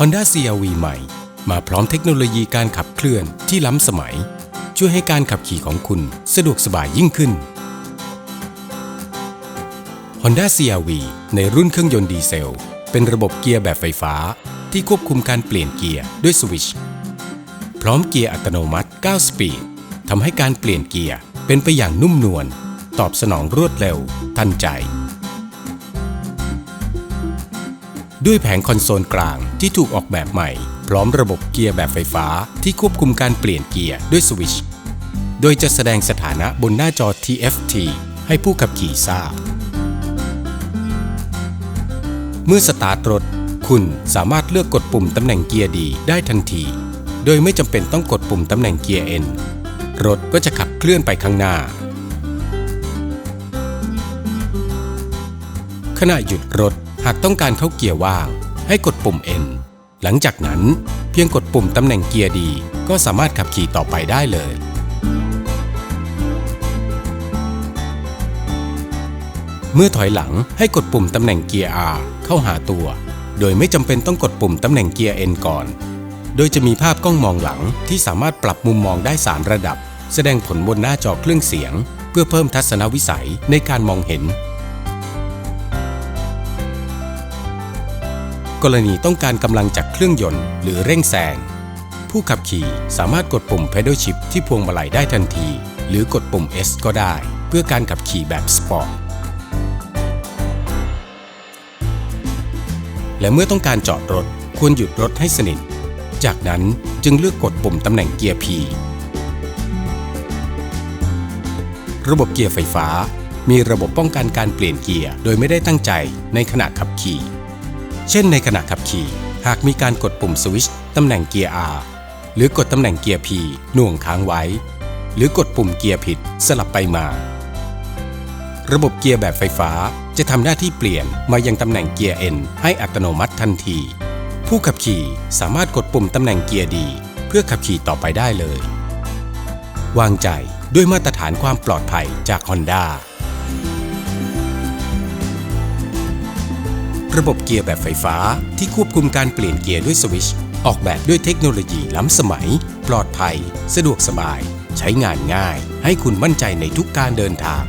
Honda CR-V ใหม่ มาพร้อมเทคโนโลยีการขับเคลื่อนที่ล้ำสมัย ช่วยให้การขับขี่ของคุณสะดวกสบายยิ่งขึ้น Honda CR-V ในรุ่นเครื่องยนต์ดีเซล เป็นระบบเกียร์แบบไฟฟ้าที่ควบคุมการเปลี่ยนเกียร์ด้วยสวิตช์พร้อมเกียร์อัตโนมัติ 9 สปีดทำให้การเปลี่ยนเกียร์เป็นไปอย่างนุ่มนวลตอบสนองรวดเร็ว ทันใจ ด้วยแผงคอนโซลกลางที่ถูกออกแบบใหม่ พร้อมระบบเกียร์แบบไฟฟ้าที่ควบคุมการเปลี่ยนเกียร์ด้วยสวิตช์โดยจะแสดงสถานะบนหน้าจอ TFT ให้ผู้ขับขี่ทราบ เมื่อสตาร์ทรถ คุณสามารถเลือกกดปุ่มตำแหน่งเกียร์ดีได้ทันที โดยไม่จำเป็นต้องกดปุ่มตำแหน่งเกียร์ N รถก็จะขับเคลื่อนไปข้างหน้า ขณะหยุดรถ หากต้องการเข้าเกียร์ว่าง ให้กดปุ่ม N หลังจากนั้นเพียงกดปุ่มตำแหน่งเกียร์ดี ก็สามารถขับขี่ต่อไปได้เลย เมื่อถอยหลังให้กดปุ่มตำแหน่งเกียร์ R เข้าหาตัว โดยไม่จำเป็นต้องกดปุ่มตำแหน่งเกียร์ N ก่อน โดยจะมีภาพกล้องมองหลังที่สามารถปรับมุมมองได้ 3 ระดับ แสดงผลบนหน้าจอเครื่องเสียง เพื่อเพิ่มทัศนวิสัยในการมองเห็น กรณีต้องการกำลังจากเครื่องยนต์หรือเร่งแซง ผู้ขับขี่สามารถกดปุ่ม Pedal Shift ที่พวงมาลัยได้ทันที หรือกดปุ่ม S ก็ได้ เพื่อการขับขี่แบบสปอร์ตและเมื่อต้องการจอดรถควรหยุดรถให้สนิท จากนั้นจึงเลือกกดปุ่มตำแหน่งเกียร์ P ระบบเกียร์ไฟฟ้า มีระบบป้องกันการเปลี่ยนเกียร์โดยไม่ได้ตั้งใจในขณะขับขี่ เช่นในขณะขับขี่ หากมีการกดปุ่มสวิตช์ตำแหน่งเกียร์ R หรือกดตำแหน่งเกียร์ P หน่วงค้างไว้ หรือกดปุ่มเกียร์ผิดสลับไปมา ระบบเกียร์แบบไฟฟ้าจะทำหน้าที่เปลี่ยนมายังตำแหน่งเกียร์ N ให้อัตโนมัติทันที ผู้ขับขี่สามารถกดปุ่มตำแหน่งเกียร์ดีเพื่อขับขี่ต่อไปได้เลย วางใจด้วยมาตรฐานความปลอดภัยจาก Honda ระบบเกียร์แบบไฟฟ้าที่ควบคุมการเปลี่ยนเกียร์ด้วยสวิชออกแบบด้วยเทคโนโลยีล้ำสมัย ปลอดภัย สะดวกสบาย ใช้งานง่าย ให้คุณมั่นใจในทุกการเดินทาง